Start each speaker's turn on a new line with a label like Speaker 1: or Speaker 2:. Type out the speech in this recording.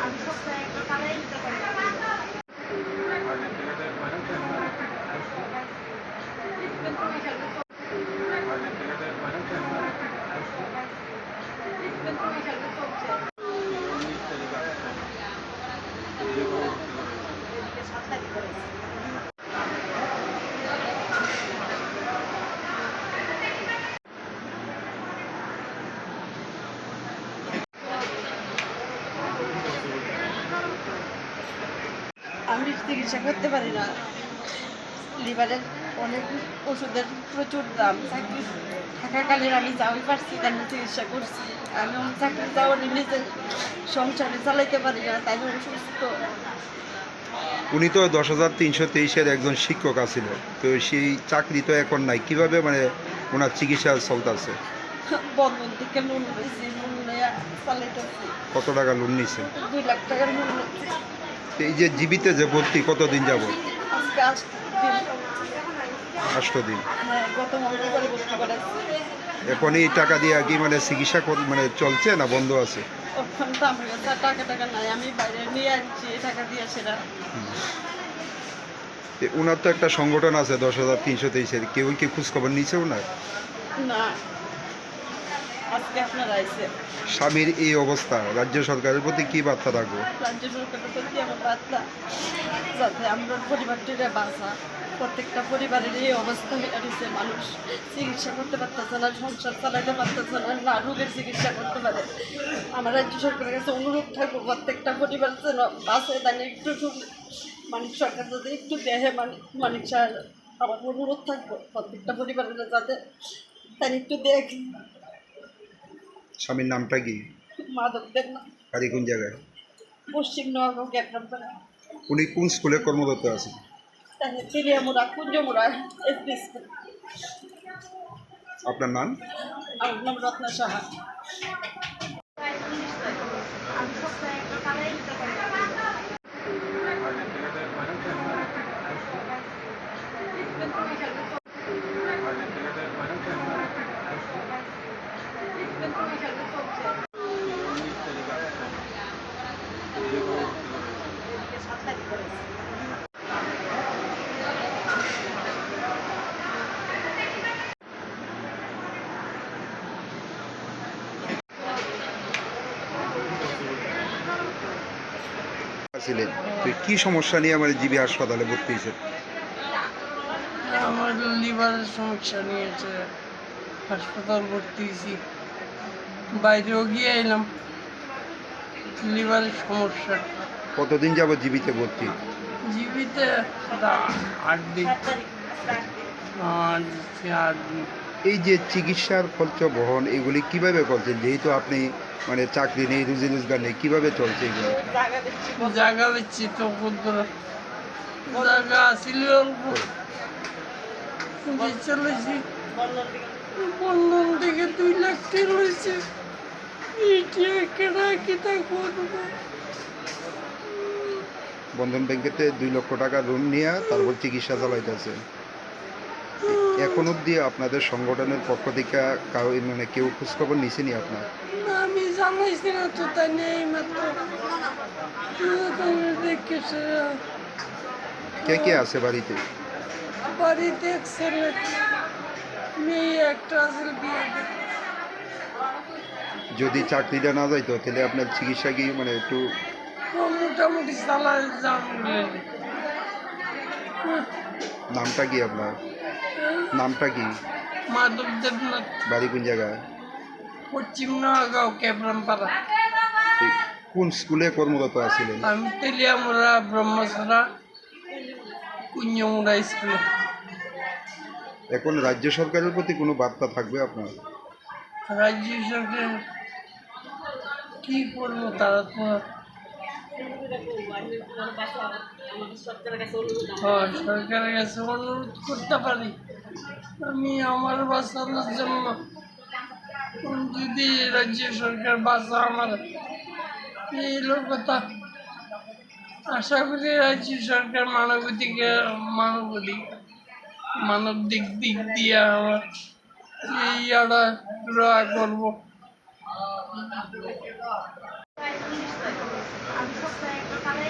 Speaker 1: আমি সপ্তাহে একটা সারাই
Speaker 2: আমি চিকিৎসা করতে পারি না। লিভারের অনেক ওষুধের প্রচুর দাম। চাকরি থাকাকালীন আমি যাওয়াই পারছি আমি চিকিৎসা করছি। আমি আমার চাকরি যাওয়ার নিজের সংসারে চালাইতে পারি না তাই অসুস্থ।
Speaker 3: উনি তো দশ হাজার তিনশো তেইশের একজন শিক্ষক আছিল তো সেই চাকরি তো এখন নাই। কীভাবে মানে ওনার চিকিৎসা চলতেছে
Speaker 2: বন্ধন থেকে লোন পেয়েছি লোন নিয়ে চালাইতেছি
Speaker 3: কত টাকা লোন নিছে
Speaker 2: দুই লাখ টাকার লোন নিয়েছি।
Speaker 3: তো এই যে জীবিত যে ভর্তি কতদিন যাব? আষ্ট দিন।
Speaker 2: হ্যাঁ
Speaker 3: এখন এই টাকা দিয়ে কি মানে চিকিৎসা মানে চলছে না বন্ধ আছে? ওনার তো একটা সংগঠন আছে দশ হাজার তিনশো তেইশের কেউ কি খোঁজখবর নিচ্ছে ওনার
Speaker 2: না।
Speaker 3: স্বামীর এই অবস্থা রাজ্য সরকারের প্রতি কি বার্তা রাখব?
Speaker 2: রাজ্য সরকারের প্রতি আমার বার্তা? যাতে আমরা পরিবারটিরে বাঁচা প্রত্যেকটা পরিবারের এই অবস্থা হয়েছে মানুষ চিকিৎসা করতে পারতেছে না সংসার চালাতে পারতেছে না না রোগের চিকিৎসা করতে পারে। আমার রাজ্য সরকারের কাছে অনুরোধ থাকব প্রত্যেকটা পরিবার যেন বাঁচে তাহলে একটু মানিক সরকার যদি একটু দেহে মানিক মানিক সাহেব আমার অনুরোধ থাকব প্রত্যেকটা পরিবারের যাতে তাই একটু দেখ।
Speaker 3: স্বামীর নামটা কি?
Speaker 2: মাধব
Speaker 3: বাড়ি কোন জায়গায়?
Speaker 2: পশ্চিম
Speaker 3: উনি কোন স্কুলে কর্মরত আছেন?
Speaker 2: তাহলে কুঞ্জমুড়া এসপি স্কুল।
Speaker 3: আপনার নাম?
Speaker 2: আমার নাম রত্না সাহা
Speaker 1: আমি সপ্তাহে একটা সারাই দিতে পারি
Speaker 3: ছিলেন তো কি সমস্যা নিয়ে আমার জিবি হাসপাতালে ভর্তি হয়েছে
Speaker 4: আমার লিভারের সমস্যা নিয়েছে হাসপাতাল ভর্তি হয়েছি। বাইরেও গিয়ে এলাম। লিভারের সমস্যা।
Speaker 3: কতদিন যাব জীবিতে ভর্তি?
Speaker 4: জীবিতে আট দিন। আট দিন।
Speaker 3: এই যে চিকিৎসার খরচ বহন এগুলি কীভাবে করছেন? যেহেতু আপনি মানে চাকরি নেই রুজি রোজগার নেই। কীভাবে চলছে এগুলো?
Speaker 2: জায়গা দিচ্ছি
Speaker 4: জায়গা তো জায়গা আসিল চলেছি
Speaker 2: বন্ধন দিকে
Speaker 4: দুই লাখ টাকা রয়েছে এইটা কেনা কিতা করব।
Speaker 3: বন্ধন ব্যাংকেতে দুই লক্ষ টাকা লোন নিয়ে তারপর চিকিৎসা চালাইতেছে। এখন অবধি আপনাদের সংগঠনের পক্ষ থেকে কারও মানে কেউ খোঁজখবর নিছেনি আপনার?
Speaker 4: তাই নেই মাত্র। দেখেছে
Speaker 3: কে কে আছে বাড়িতে?
Speaker 4: বাড়িতে এক ছেলে মেয়ে একটা আছে বিয়ে।
Speaker 3: যদি চাকরিটা না যাইতো তাহলে আপনার চিকিৎসা কি মানে একটু
Speaker 4: মোটামুটি চালায় যান
Speaker 3: নামটা কি আপনার? নামটা কি?
Speaker 4: মাধব দেবনাথ
Speaker 3: বাড়ি কোন জায়গায়?
Speaker 4: পশ্চিম নগাঁও
Speaker 3: কোন স্কুলে কর্মরত আছিলেন
Speaker 4: আমি তেলিয়ামুড়া ব্রহ্মসরা কুঞ্জমুড়া স্কুলে।
Speaker 3: এখন রাজ্য সরকারের প্রতি কোনো বার্তা থাকবে আপনার
Speaker 4: রাজ্য সরকার কি করব তারা তো সরকারের কাছে অনুরোধ করতে পারি আমি আমার বাঁচানোর জন্য যদি রাজ্য সরকার বাঁচা আমার, এই লোকতা। আশা করি রাজ্য সরকার মানবদিকে মানবদিক মানব দিক দিক দিয়ে আমার এই আড়া ড্রয়া করব। আমি